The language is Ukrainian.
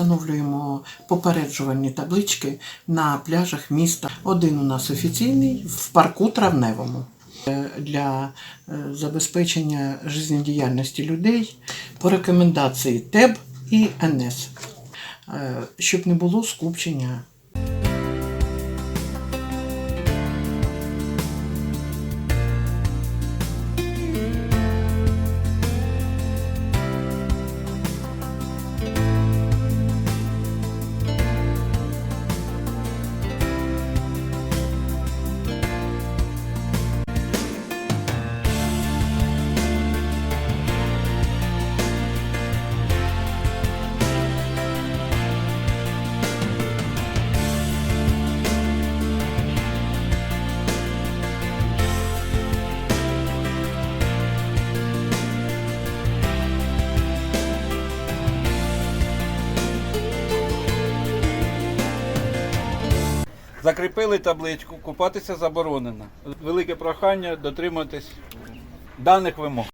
Встановлюємо попереджувальні таблички на пляжах міста. Один у нас офіційний в парку Травневому. Е, Для е, забезпечення життєдіяльності людей по рекомендації ТЕБ і НС, Е, щоб не було скупчення Закріпили табличку, купатися заборонено. Велике прохання дотриматись даних вимог.